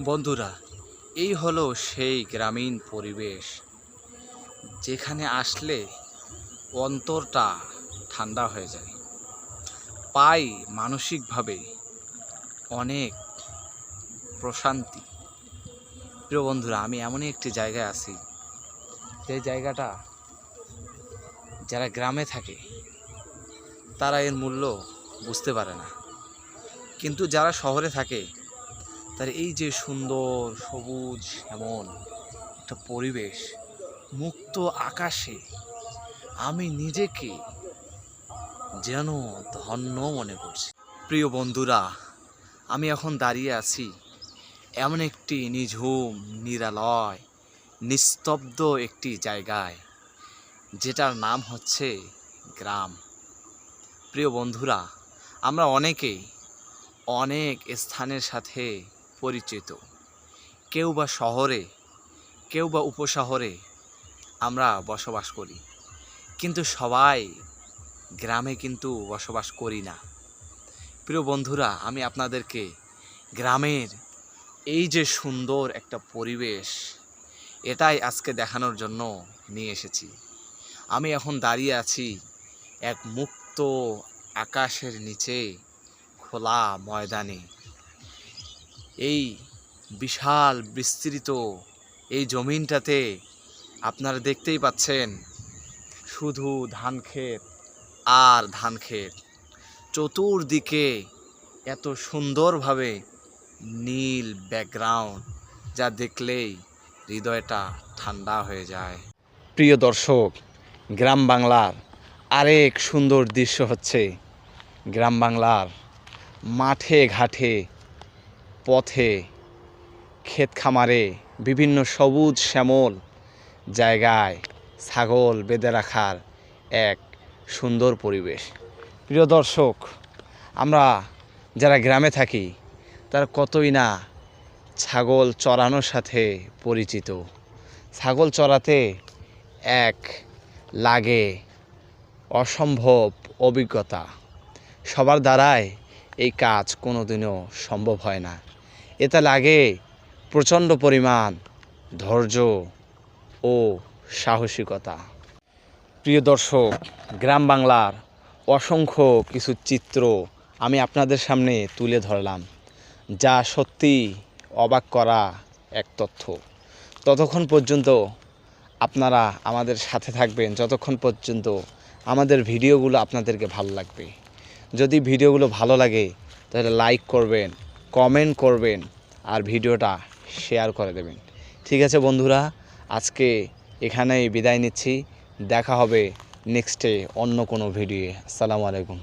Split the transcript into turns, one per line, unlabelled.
বন্ধুরা, এই হলো সেই গ্রামীণ পরিবেশ, যেখানে আসলে অন্তরটা ঠান্ডা হয়ে যায়। পাই মানসিকভাবে অনেক প্রশান্তি। প্রিয় বন্ধুরা, আমি এমনই একটি জায়গায় আছি, যে জায়গাটা যারা গ্রামে থাকে, তারা এর মূল্য বুঝতে পারে না। কিন্তু যারা শহরে থাকে তার এই যে সুন্দর সবুজ এমন একটা পরিবেশ মুক্ত আকাশে, আমি নিজেকে যেন ধন্য মনে করছি। প্রিয় বন্ধুরা, আমি এখন দাঁড়িয়ে আছি এমন একটি নিঝুম, নিরালয়, নিস্তব্ধ একটি জায়গায়, যেটার নাম হচ্ছে গ্রাম। প্রিয় বন্ধুরা, আমরা অনেকেই অনেক স্থানের সাথে পরিচিত। কেউ বা শহরে, কেউ বা উপশহরে আমরা বসবাস করি। কিন্তু সবাই গ্রামে কিন্তু বসবাস করি না। প্রিয় বন্ধুরা, আমি আপনাদেরকে গ্রামের এই যে সুন্দর একটা পরিবেশ, এটাই আজকে দেখানোর জন্য নিয়ে এসেছি। আমি এখন দাঁড়িয়ে আছি এক মুক্ত আকাশের নিচে খোলা ময়দানে। এই বিশাল বিস্তৃত এই জমিনটাতে আপনারা দেখতেই পাচ্ছেন শুধু ধান ক্ষেত আর ধান ক্ষেত। চতুর্দিকে এত সুন্দরভাবে নীল ব্যাকগ্রাউন্ড যা দেখলেই হৃদয়টা ঠান্ডা হয়ে যায়। প্রিয় দর্শক, গ্রাম বাংলার আরেক সুন্দর দৃশ্য হচ্ছে গ্রাম বাংলার মাঠে ঘাটে পথে, ক্ষেত খামারে, বিভিন্ন সবুজ শ্যামল জায়গায় ছাগল বেঁধে রাখার এক সুন্দর পরিবেশ। প্রিয় দর্শক, আমরা যারা গ্রামে থাকি, তারা কতই না ছাগল চড়ানোর সাথে পরিচিত। ছাগল চড়াতে এক লাগে অসম্ভব অভিজ্ঞতা। সবার দ্বারাই এই কাজ কোনোদিনও সম্ভব হয় না। এতে লাগে প্রচণ্ড পরিমাণ ধৈর্য ও সাহসিকতা। প্রিয় দর্শক, গ্রাম বাংলার অসংখ্য কিছু চিত্র আমি আপনাদের সামনে তুলে ধরলাম, যা সত্যি অবাক করা এক তথ্য। ততক্ষণ পর্যন্ত আপনারা আমাদের সাথে থাকবেন, যতক্ষণ পর্যন্ত আমাদের ভিডিওগুলো আপনাদেরকে ভালো লাগবে। যদি ভিডিওগুলো ভালো লাগে, তাহলে লাইক করবেন কমেন্ট করবেন, আর ভিডিওটা শেয়ার করে দেবেন। ঠিক আছে বন্ধুরা, আজকে এখানেই বিদায় নিচ্ছি। দেখা হবে নেক্সটে অন্য কোনো ভিডিও আসসালামু আলাইকুম।